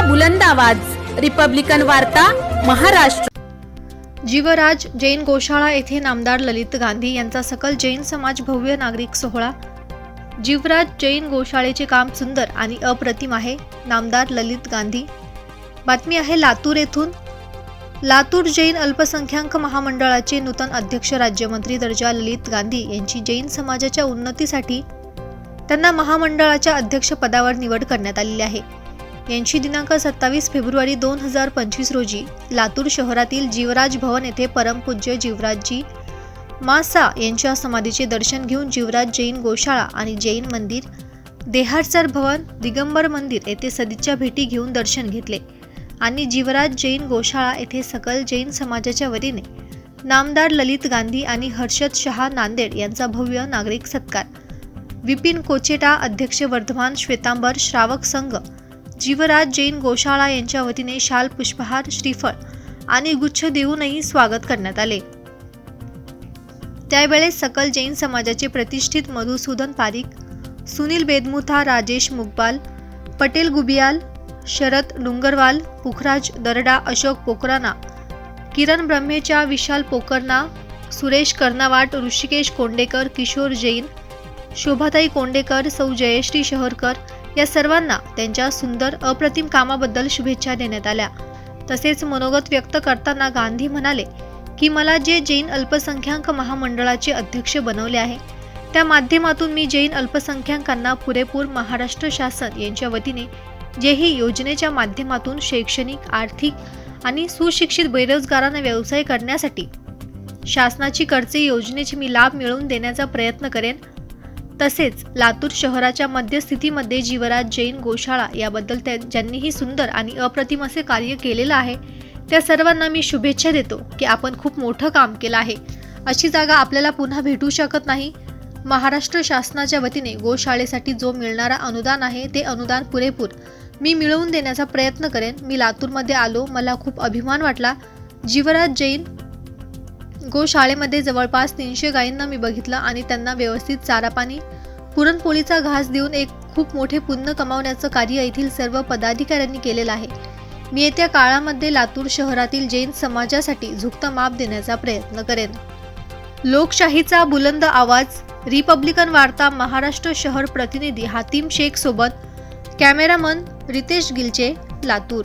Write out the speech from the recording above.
लोकशाहीचा बुलंद आवाज. रिपब्लिकन वार्ता महाराष्ट्र. जीवराज जैन गोशाळा येथे नामदार ललित गांधी यांचा सकल जैन समाज भव्य नागरिक सोहळा. जीवराज जैन गोशाळेचे काम सुंदर आणि अप्रतिम आहे नामदार ललित गांधी. बातमी आहे लातूर येथून. लातूर जैन अल्पसंख्याक महामंडळाचे नूतन अध्यक्ष राज्यमंत्री दर्जा ललित गांधी यांची जैन समाजाच्या उन्नतीसाठी त्यांना महामंडळाच्या अध्यक्षपदावर निवड करण्यात आलेली आहे. यांची दिनांक सत्तावीस फेब्रुवारी दोन हजार पंचवीस रोजी लातूर शहरातील जीवराज भवन येथे परमपूज्य जीवराजजी मासा यांच्या समाधीचे दर्शन घेऊन जीवराज जैन गोशाळा आणि जैन मंदिर देहारसर भवन दिगंबर मंदिर येथे सदिच्छा भेटी घेऊन दर्शन घेतले आणि जीवराज जैन गोशाळा येथे सकल जैन समाजाच्या वतीने नामदार ललित गांधी आणि हर्षद शहा नांदेड यांचा भव्य नागरिक सत्कार. विपिन कोचेटा अध्यक्ष वर्धमान श्वेतांबर श्रावक संघ जीवराज जैन गोशाळा यांच्या वतीने शाल पुष्पहार श्रीफळ आणि गुच्छ देऊनही स्वागत करण्यात आले. त्यावेळेस सकल जैन समाजाचे प्रतिष्ठित मधुसूदन पारिक सुनील बेदमुथा राजेश मुगबाल पटेल गुबियाल शरद डुंगरवाल पुखराज दरडा अशोक पोकराना किरण ब्रह्मेच्या विशाल पोकरना सुरेश कर्नावाट ऋषिकेश कोंडेकर किशोर जैन शोभाताई कोंडेकर सौ जयश्री शहरकर या सर्वांना त्यांच्या सुंदर अप्रतिम कामाबद्दल शुभेच्छा देण्यात आल्या. तसेच मनोगत व्यक्त करताना गांधी म्हणाले की मला जे जैन अल्पसंख्याक महामंडळाचे अध्यक्ष बनवले आहे त्या माध्यमातून मी जैन अल्पसंख्याकांना पुरेपूर महाराष्ट्र शासन यांच्या वतीने जेही योजनेच्या माध्यमातून शैक्षणिक आर्थिक आणि सुशिक्षित बेरोजगारांना व्यवसाय करण्यासाठी शासनाची कर्जे योजनेचे मी लाभ मिळवून देण्याचा प्रयत्न करेन तसेच लातूर शहराच्या मध्यस्थितीमध्ये जीवराज जैन गोशाळा याबद्दल त्या ज्यांनीही सुंदर आणि अप्रतिम असे कार्य केलेलं आहे त्या सर्वांना मी शुभेच्छा देतो की आपण खूप मोठं काम केलं आहे. अशी जागा आपल्याला पुन्हा भेटू शकत नाही. महाराष्ट्र शासनाच्या वतीने गोशाळेसाठी जो मिळणारा अनुदान आहे ते अनुदान पुरेपूर. मी मिळवून देण्याचा प्रयत्न करेन. मी लातूरमध्ये आलो मला खूप अभिमान वाटला. जीवराज जैन गोशाळेमध्ये जवळपास तीनशे गायींना मी बघितलं आणि त्यांना व्यवस्थित चारा पाणी पुरणपोळीचा घास देऊन एक खूप मोठे पुण्य कमावण्याचं कार्य येथील सर्व पदाधिकाऱ्यांनी केलेलं आहे. मी येत्या काळामध्ये लातूर शहरातील जैन समाजासाठी झुकतं माप देण्याचा प्रयत्न करेन. लोकशाहीचा बुलंद आवाज रिपब्लिकन वार्ता महाराष्ट्र शहर प्रतिनिधी हातीम शेख सोबत कॅमेरामन रितेश गिलचे लातूर.